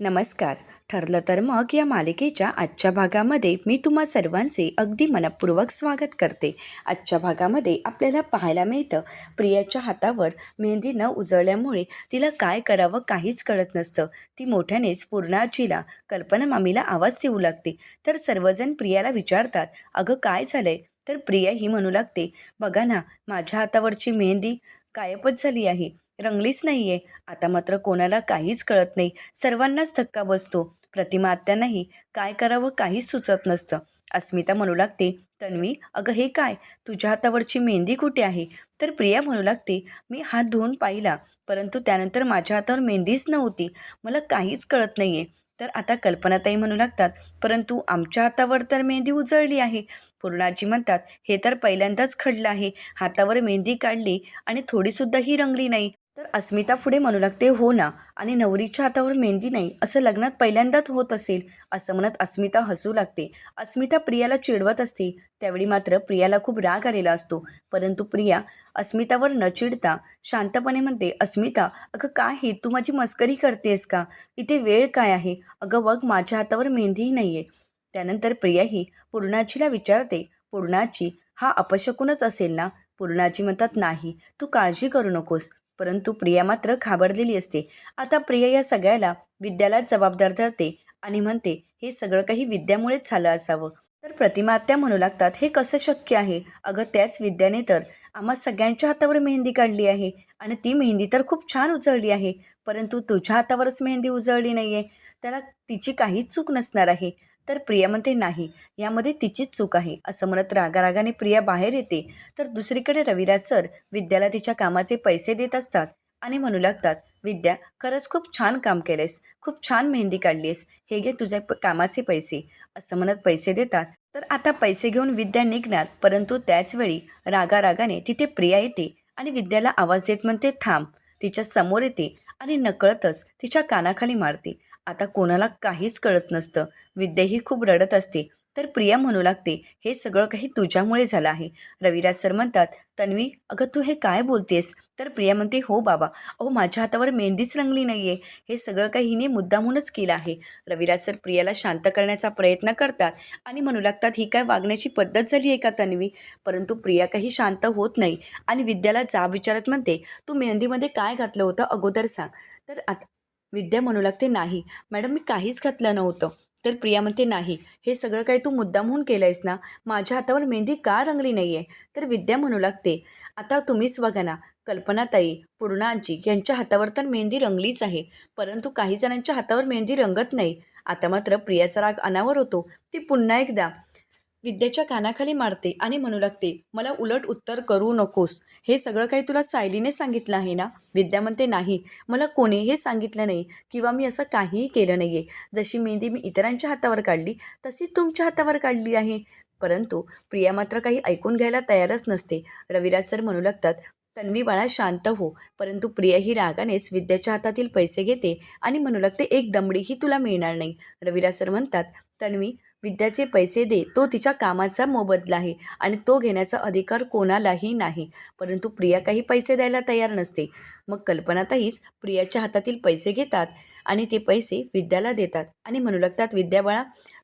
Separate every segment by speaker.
Speaker 1: नमस्कार. ठरलं तर मग या मालिकेच्या आजच्या भागामध्ये मी तुम्हा सर्वांचे अगदी मनपूर्वक स्वागत करते. आजच्या भागामध्ये आपल्याला पाहायला मिळतं प्रियाच्या हातावर मेहंदी न उजळल्यामुळे तिला काय करावं काहीच कळत नसतं. ती मोठ्यानेच पूर्णाजीला कल्पना मामीला आवाज देऊ लागते. तर सर्वजण प्रियाला विचारतात अगं काय झालंय? तर प्रिया ही म्हणू लागते बघा ना माझ्या हातावरची मेहंदी गायबच झाली आहे. रंगलीच नाही आहे आता मात्र कोणाला काहीच कळत नाही. सर्वांनाच धक्का बसतो. प्रतिमा आत्यांनाही काय करावं काहीच सुचत नसतं. अस्मिता म्हणू लागते तन्वी अगं हे काय? तुझ्या हातावरची मेहंदी कुठे आहे? तर प्रिया म्हणू लागते मी हात धुवून पाहिला परंतु त्यानंतर माझ्या हातावर मेहंदीच नव्हती. मला काहीच कळत नाही आहे तर आता कल्पनाताई म्हणू लागतात परंतु आमच्या हातावर तर मेहंदी उजळली आहे. पूर्णाजी म्हणतात हे तर पहिल्यांदाच खडलं आहे. हातावर मेहंदी काढली आणि थोडीसुद्धा ही रंगली नाही. तर अस्मिता पुढे म्हणू लागते हो ना आणि नवरीच्या हातावर मेहंदी नाही असं लग्नात पहिल्यांदाच होत असेल असं म्हणत अस्मिता हसू लागते. अस्मिता प्रियाला चिडवत असते. त्यावेळी मात्र प्रियाला खूप राग आलेला असतो. परंतु प्रिया अस्मितावर न चिडता शांतपणे म्हणते अस्मिता अगं काय हे? तू माझी मस्करी करतेस का? इथे वेळ काय आहे? अगं बघ माझ्या हातावर मेहंदीही नाही आहे त्यानंतर प्रिया ही पूर्णाजीला विचारते पूर्णाजी हा अपशकूनच असेल ना? पूर्णाजी म्हणतात नाही तू काळजी करू नकोस. परंतु प्रिया मात्र घाबरलेली असते. आता प्रिया या सगळ्याला विद्यालाच जबाबदार धरते आणि म्हणते हे सगळं काही विद्यामुळेच झालं असावं. तर प्रतिमा आत्या म्हणू लागतात हे कसं शक्य आहे? अगं त्याच विद्याने तर आम्हा सगळ्यांच्या हातावर मेहंदी काढली आहे आणि ती मेहंदी तर खूप छान उजळली आहे. परंतु तुझ्या हातावरच मेहंदी उजळली नाही आहे त्याला तिची काहीच चूक नसणार आहे. तर प्रिया म्हणते नाही यामध्ये तिचीच चूक आहे. असं म्हणत रागारागाने प्रिया बाहेर येते. तर दुसरीकडे रविराज सर विद्याला तिच्या कामाचे पैसे देत असतात आणि म्हणू लागतात विद्या खरंच खूप छान काम केलेस खूप छान मेहंदी काढलीस हे घे तुझ्या कामाचे पैसे. असं म्हणत पैसे देतात. तर आता पैसे घेऊन विद्या निघणार परंतु त्याचवेळी रागारागाने तिथे प्रिया येते आणि विद्याला आवाज देत म्हणते थांब. तिच्या समोर येते आणि नकळतच तिच्या कानाखाली मारते. आता कोणाला काहीच कळत नसतं. विद्याही खूप रडत असते. तर प्रिया म्हणू लागते हे सगळं काही तुझ्यामुळे झालं आहे. रविराज सर म्हणतात तन्वी अगं तू हे काय बोलतेस? तर प्रिया म्हणते हो बाबा अहो माझ्या हातावर मेहंदीच रंगली नाही आहे हे सगळं काही हिने मुद्दामूनच केलं आहे. रविराज सर प्रियाला शांत करण्याचा प्रयत्न करतात आणि म्हणू लागतात ही काय वागण्याची पद्धत झाली आहे का तन्वी? परंतु प्रिया काही शांत होत नाही आणि विद्याला जाब विचारत म्हणते तू मेहंदीमध्ये काय घातलं होतं? अगोदर सांग. तर आता विद्या म्हणू लागते नाही मॅडम मी काहीच घातलं नव्हतं. तर प्रिया म्हणते नाही हे सगळं काही तू मुद्दामहून केलं आहेस ना? माझ्या हातावर मेहंदी का रंगली नाही आहे तर विद्या म्हणू लागते आता तुम्हीच बघा ना कल्पनाताई पूर्णाजी यांच्या हातावर तर मेहंदी रंगलीच आहे परंतु काही जणांच्या हातावर मेहंदी रंगत नाही. आता मात्र प्रियाचा राग अनावर होतो. ती पुन्हा एकदा विद्याच्या कानाखाली मारते आणि म्हणू लागते मला उलट उत्तर करू नकोस. हे सगळं काही तुला सायलीने सांगितलं आहे ना? विद्या म्हणते नाही. मला कोणीही सांगितलं नाही किंवा मी असं काहीही केलं नाही आहे जशी मेहंदी मी इतरांच्या हातावर काढली तशीच तुमच्या हातावर काढली आहे. परंतु प्रिया मात्र काही ऐकून घ्यायला तयारच नसते. रविराज सर म्हणू लागतात तन्वी बाळा शांत हो. परंतु प्रिया ही रागानेच विद्याच्या हातातील पैसे घेते आणि म्हणू लागते एक दमडीही तुला मिळणार नाही. रविराज सर म्हणतात तन्वी विद्याचे पैसे दे तो तिच्या कामाचा मोबदला आहे आणि तो घेण्याचा अधिकार कोणालाही नाही. परंतु प्रिया काही पैसे द्यायला तयार नसते. मग कल्पनाताहीच प्रियाच्या हातातील पैसे घेतात आणि ते पैसे विद्याला देतात आणि म्हणू लागतात विद्या बाळा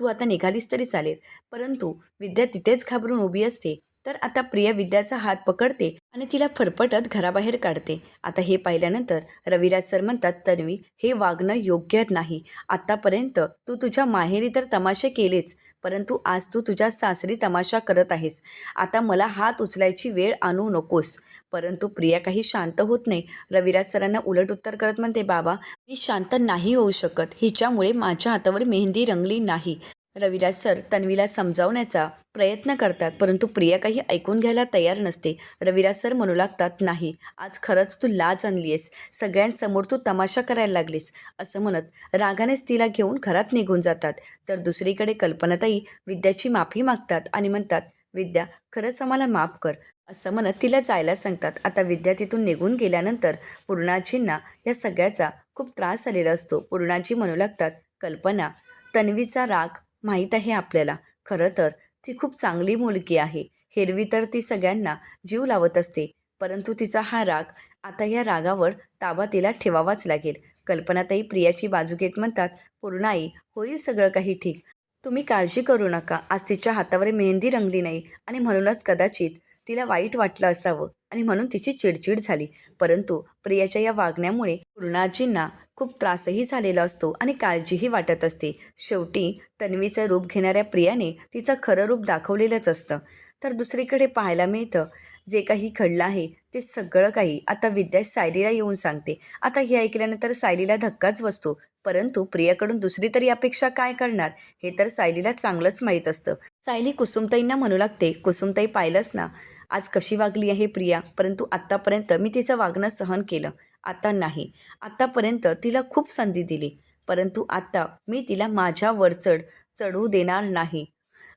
Speaker 1: तू आता निघालीस तरी चालेल. परंतु विद्या तिथेच घाबरून उभी असते. तर आता प्रिया विद्याचा हात पकडते आणि तिला फरफटत घराबाहेर काढते. आता हे पाहिल्यानंतर रविराज सर म्हणतात तन्वी हे वागणं योग्य नाही. आत्तापर्यंत तू तुझ्या माहेरी तर तमाशे केलेच परंतु आज तू तुझ्या सासरी तमाशा करत आहेस. आता मला हात उचलायची वेळ आणू नकोस. परंतु प्रिया काही शांत होत नाही. रविराज सरांना उलट उत्तर करत म्हणते बाबा मी शांत नाही होऊ शकत. हिच्यामुळे माझ्या हातावर मेहंदी रंगली नाही. रविराज सर तन्वीला समजावण्याचा प्रयत्न करतात परंतु प्रिया काही ऐकून घ्यायला तयार नसते. रविराज सर म्हणू लागतात नाही आज खरंच तू लाज आणली आहेस सगळ्यांसमोर तू तमाशा करायला लागलीस. असं म्हणत रागानेच तिला घेऊन घरात निघून जातात. तर दुसरीकडे कल्पनाताई विद्याची माफी मागतात आणि म्हणतात विद्या खरंच आम्हाला माफ कर. असं म्हणत तिला जायला सांगतात. आता विद्या तिथून निघून गेल्यानंतर पूर्णाजींना या सगळ्याचा खूप त्रास झालेला असतो. पूर्णाजी म्हणू लागतात कल्पना तन्वीचा राग माहीत आहे आपल्याला. खरं तर ती खूप चांगली मुलगी आहे. हेरवी तर ती सगळ्यांना जीव लावत असते. परंतु तिचा हा राग आता या रागावर ताबा तिला ठेवावाच लागेल. कल्पनाताई प्रियाची बाजू घेत म्हणतात पूर्णाई होईल सगळं काही ठीक. तुम्ही काळजी करू नका. आज तिच्या हातावर मेहंदी रंगली नाही आणि म्हणूनच कदाचित तिला वाईट वाटलं असावं. आणि म्हणून तिची चिडचिड झाली. परंतु प्रियाच्या या वागण्यामुळे पूर्णाजींना खूप त्रासही झालेला असतो आणि काळजीही वाटत असते. शेवटी तन्वीचं रूप घेणाऱ्या प्रियाने तिचं खरं रूप दाखवलेलंच असतं. तर दुसरीकडे पाहायला मिळतं जे काही घडलं आहे ते सगळं काही आता विद्या सायलीला येऊन सांगते. आता हे ऐकल्यानंतर सायलीला धक्काच बसतो. परंतु प्रियाकडून दुसरी तरी अपेक्षा काय करणार? हे तर सायलीला चांगलंच माहीत असतं. सायली कुसुमताईंना म्हणू लागते कुसुमताई पाहिलंच ना? आज कशी वागली आहे प्रिया? परंतु आत्तापर्यंत मी तिचं वागणं सहन केलं. आता नाही. आत्तापर्यंत तिला खूप संधी दिली. परंतु आता मी तिला माझ्या वरचढ चढू देणार नाही.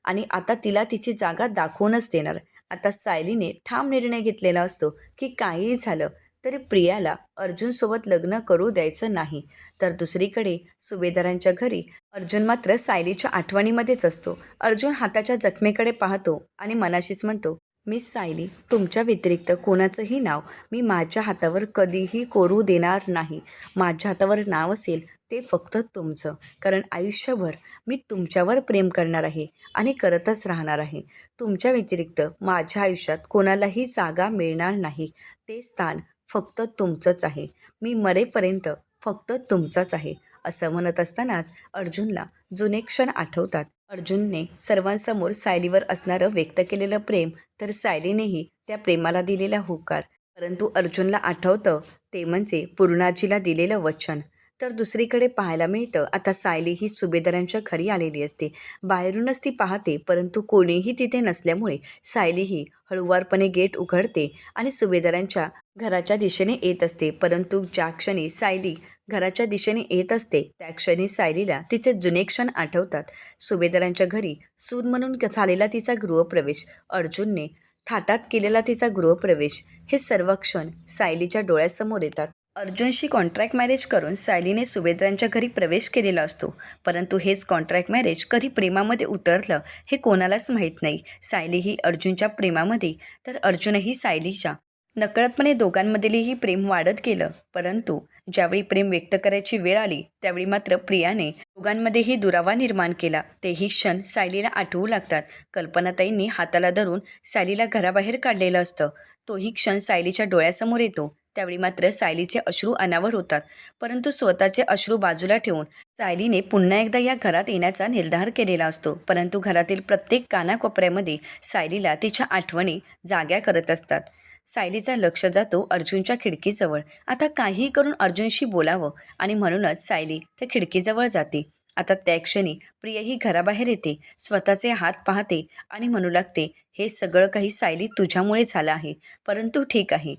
Speaker 1: आणि आता तिला तिची जागा दाखवूनच देणार. आता सायलीने ठाम निर्णय घेतलेला असतो की काहीही झालं तरी प्रियाला अर्जुनसोबत लग्न करू द्यायचं नाही. तर दुसरीकडे सुभेदारांच्या घरी अर्जुन मात्र सायलीच्या आठवणीमध्येच असतो. अर्जुन हाताच्या जखमेकडे पाहतो आणि मनाशीच म्हणतो मिस सायली तुमच्या व्यतिरिक्त कोणाचंही नाव मी माझ्या हातावर कधीही कोरू देणार नाही. माझ्या हातावर नाव असेल ते फक्त तुमचं. कारण आयुष्यभर मी तुमच्यावर प्रेम करणार आहे आणि करतच राहणार आहे. तुमच्या व्यतिरिक्त माझ्या आयुष्यात कोणालाही जागा मिळणार नाही. ते स्थान फक्त तुमचंच आहे. मी मरेपर्यंत फक्त तुमचाच आहे. असं म्हणत असतानाच अर्जुनला जुने क्षण आठवतात. अर्जुनने सर्वांसमोर सायलीवर असणारं व्यक्त केलेलं प्रेम तर सायलीनेही त्या प्रेमाला दिलेला होकार. परंतु अर्जुनला आठवतं ते म्हणजे पूर्णाजीला दिलेलं वचन. तर दुसरीकडे पाहायला मिळतं. आता सायली ही सुभेदारांच्या घरी आलेली असते. बाहेरूनच ती पाहते परंतु कोणीही तिथे नसल्यामुळे सायली ही हळुवारपणे गेट उघडते आणि सुभेदारांच्या घराच्या दिशेने येत असते. परंतु ज्या क्षणी सायली घराच्या दिशेने येत असते त्या क्षणी सायलीला तिचे जुने क्षण आठवतात. सुभेदारांच्या घरी सून म्हणून झालेला तिचा गृहप्रवेश अर्जुनने थाटात केलेला तिचा गृहप्रवेश हे सर्व क्षण सायलीच्या डोळ्यासमोर येतात. अर्जुनशी कॉन्ट्रॅक्ट मॅरेज करून सायलीने सुभेद्रांच्या घरी प्रवेश केलेला असतो. परंतु हेच कॉन्ट्रॅक्ट मॅरेज कधी प्रेमामध्ये उतरलं हे कोणालाच माहीत नाही. सायली ही अर्जुनच्या प्रेमामध्ये तर अर्जुनही सायलीच्या. नकळतपणे दोघांमधीलही प्रेम वाढत गेलं. परंतु ज्यावेळी प्रेम व्यक्त करायची वेळ आली त्यावेळी मात्र प्रियाने दोघांमध्येही दुरावा निर्माण केला. तेही क्षण सायलीला आठवू लागतात. कल्पनाताईंनी हाताला धरून सायलीला घराबाहेर काढलेलं असतं. तोही क्षण सायलीच्या डोळ्यासमोर येतो. त्यावेळी मात्र सायलीचे अश्रू अनावर होतात. परंतु स्वतःचे अश्रू बाजूला ठेवून सायलीने पुन्हा एकदा या घरात येण्याचा निर्धार केलेला असतो. परंतु घरातील प्रत्येक कानाकोपऱ्यामध्ये सायलीला तिच्या आठवणी जाग्या करत असतात. सायलीचा लक्ष जातो अर्जुनच्या खिडकीजवळ. आता काहीही करून अर्जुनशी बोलावं आणि म्हणूनच सायली त्या खिडकीजवळ जाते. आता त्या क्षणी प्रियही घराबाहेर येते. स्वतःचे हात पाहते आणि म्हणू लागते हे सगळं काही सायली तुझ्यामुळे झालं आहे. परंतु ठीक आहे.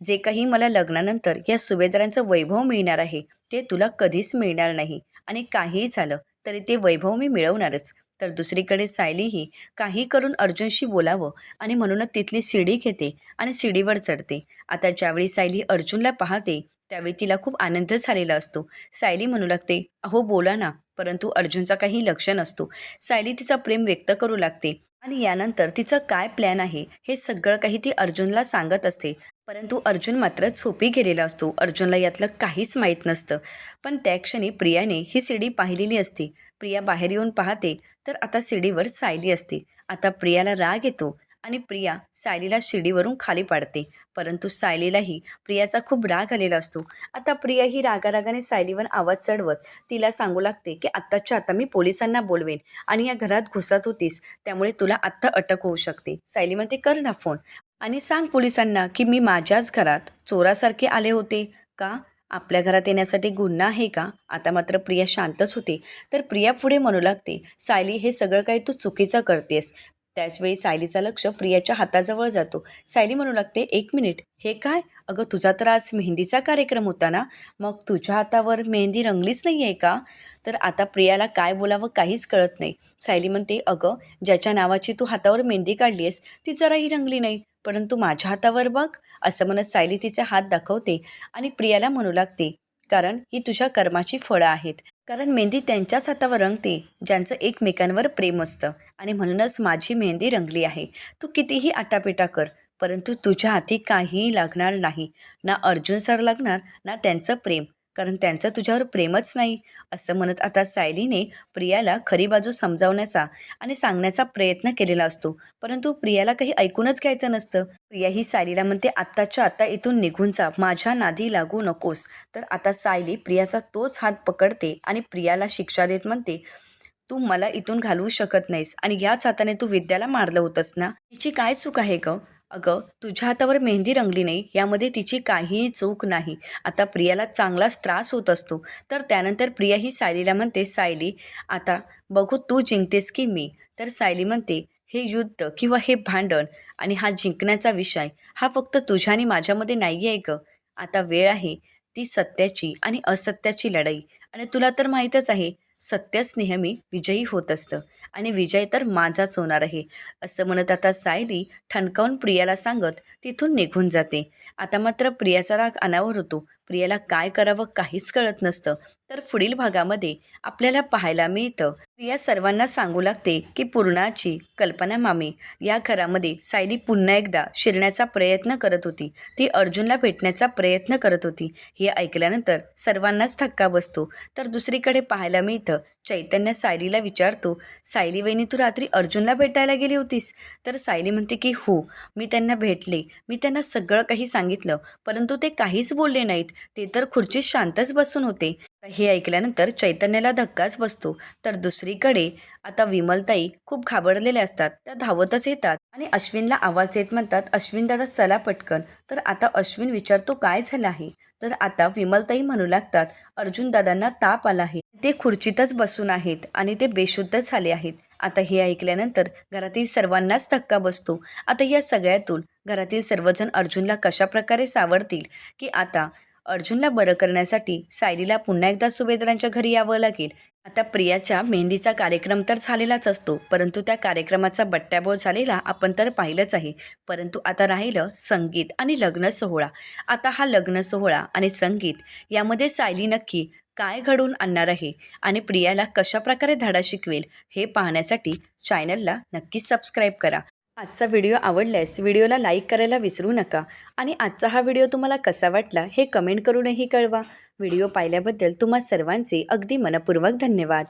Speaker 1: जे काही मला लग्नानंतर या सुभेदारांचं वैभव मिळणार आहे ते तुला कधीच मिळणार नाही. आणि काहीही झालं तरी ते वैभव मी मिळवणारच. तर दुसरीकडे सायलीही काही करून अर्जुनशी बोलावं आणि म्हणूनच तिथली शिडी घेते आणि शिडीवर चढते. आता ज्यावेळी सायली अर्जुनला पाहते त्यावेळी तिला खूप आनंद झालेला असतो. सायली म्हणू लागते अहो बोला ना. परंतु अर्जुनचा काही लक्ष नसतो. सायली तिचा प्रेम व्यक्त करू लागते. आणि यानंतर तिचं काय प्लॅन आहे हे सगळं काही ती अर्जुनला सांगत असते. परंतु अर्जुन मात्र झोपी गेलेला असतो. अर्जुनला यातलं काहीच माहीत नसतं. पण त्या क्षणी प्रियाने ही सीडी पाहिलेली असते. प्रिया बाहेर येऊन पाहते तर आता सीडीवर सायली असते. आता प्रियाला राग येतो आणि प्रिया सायलीला शिडीवरून खाली पाडते. परंतु सायलीलाही प्रियाचा खूप राग आलेला असतो. आता प्रिया ही रागारागाने सायलीवर आवाज चढवत तिला सांगू लागते की आत्ताच्या आता मी पोलिसांना बोलवेन आणि या घरात घुसत होतीस. त्यामुळे तुला आत्ता अटक होऊ शकते. सायली म्हणते कर ना फोन आणि सांग पोलिसांना की मी माझ्याच घरात चोरासारखे आले होते. का? आपल्या घरात येण्यासाठी गुन्हा आहे का? आता मात्र प्रिया शांतच होते. तर प्रिया पुढे म्हणू लागते सायली हे सगळं काही तू चुकीचं करतेस. त्याचवेळी सायलीचा लक्ष प्रियाच्या हाताजवळ जातो. सायली म्हणू लागते एक मिनिट हे काय? अगं तुझा तर आज मेहंदीचा कार्यक्रम होता ना? मग तुझ्या हातावर मेहंदी रंगलीच नाही आहे का? तर आता प्रियाला काय बोलावं काहीच कळत नाही. सायली म्हणते अगं ज्याच्या नावाची तू हातावर मेहंदी काढली आहेस ती जराही रंगली नाही. परंतु माझ्या हातावर बघ असं म्हणत सायली तिचा हात दाखवते आणि प्रियाला म्हणू लागते कारण ही तुझ्या कर्माची फळं आहेत. कारण मेहंदी त्यांच्याच हातावर रंगते ज्यांचं एकमेकांवर प्रेम असतं. आणि म्हणूनच माझी मेहंदी रंगली आहे. तू कितीही आटापिटा कर परंतु तुझ्या हाती काहीही लागणार नाही. ना अर्जुन सर लागणार ना त्यांचं प्रेम. कारण त्यांचं तुझ्यावर प्रेमच नाही असं म्हणत आता सायलीने प्रियाला खरी बाजू समजावण्याचा आणि सांगण्याचा प्रयत्न केलेला असतो. परंतु प्रियाला काही ऐकूनच घ्यायचं नसतं. प्रिया ही सायलीला म्हणते आत्ताच्या आत्ता इथून निघून जा माझ्या नादी लागू नकोस. तर आता सायली प्रियाचा तोच हात पकडते आणि प्रियाला शिक्षा देत म्हणते तू मला इथून घालवू शकत नाहीस आणि याच हाताने तू विद्याला मारलं होतंस ना? तिची काय चूक आहे ग? अगं तुझ्या हातावर मेहंदी रंगली नाही यामध्ये तिची काहीही चूक नाही. आता प्रियाला चांगलाच त्रास होत असतो. तर त्यानंतर प्रिया ही सायलीला म्हणते सायली आता बघू तू जिंकतेस की मी. तर सायली म्हणते हे युद्ध किंवा हे भांडण आणि हा जिंकण्याचा विषय हा फक्त तुझ्या आणि माझ्यामध्ये नाही आहे गं. आता वेळ आहे ती सत्याची आणि असत्याची लढाई. आणि तुला तर माहीतच आहे सत्यच नेहमी विजयी होत असतं. आणि विजय तर माझाच होणार आहे असं म्हणत आता सायली ठणकावून प्रियाला सांगत तिथून निघून जाते. आता मात्र प्रियाचा राग अनावर होतो. प्रियाला काय करावं काहीच कळत नसतं. तर पुढील भागामध्ये आपल्याला पाहायला मिळतं. प्रिया सर्वांना सांगू लागते की पूर्णाची कल्पना मामी या घरामध्ये सायली पुन्हा एकदा शिरण्याचा प्रयत्न करत होती. ती अर्जुनला भेटण्याचा प्रयत्न करत होती. हे ऐकल्यानंतर सर्वांनाच धक्का बसतो. तर दुसरीकडे पाहायला मिळतं. चैतन्य सायलीला विचारतो सायली वहिनी तू रात्री अर्जुनला भेटायला गेली होतीस? तर सायली म्हणते की हो मी त्यांना भेटले. मी त्यांना सगळं काही सांगितलं सांगितलं. परंतु ते काहीच बोलले नाहीत. ते तर खुर्चीत शांतच बसून होते. हे ऐकल्यानंतर चैतन्याला धक्काच बसतो. तर दुसरीकडे आता विमलताई खूप घाबरलेल्या असतात. त्या धावतच येतात आणि अश्विनला आवाज देत म्हणतात अश्विन दादा चला पटकन. तर आता अश्विन विचारतो काय झालं आहे? तर आता विमलताई म्हणू लागतात अर्जुन दादांना ताप आला आहे. ते खुर्चीतच बसून आहेत आणि ते बेशुद्ध झाले आहेत. आता हे ऐकल्यानंतर घरातील सर्वांनाच धक्का बसतो. आता या सगळ्यातून घरातील सर्वजण अर्जुनला कशा प्रकारे सावरतील? की आता अर्जुनला बरं करण्यासाठी सायलीला पुन्हा एकदा सुभेदारांच्या घरी यावं लागेल? आता प्रियाच्या मेहंदीचा कार्यक्रम तर झालेलाच असतो परंतु त्या कार्यक्रमाचा बट्ट्याबोळ झालेला आपण तर पाहिलंच आहे. परंतु आता राहिलं संगीत आणि लग्न सोहळा आता हा लग्न सोहळा आणि संगीत यामध्ये सायली नक्की काय घडवून आणणार आहे आणि प्रियाला कशाप्रकारे धडा शिकवेल हे पाहण्यासाठी चॅनलला नक्कीच सबस्क्राईब करा. आजचा व्हिडिओ आवडल्यास व्हिडिओला लाईक करायला विसरू नका आणि आजचा हा व्हिडिओ तुम्हाला कसा वाटला हे कमेंट करूनही कळवा. व्हिडिओ पाहिल्याबद्दल तुम्हा सर्वांचे अगदी मनपूर्वक धन्यवाद.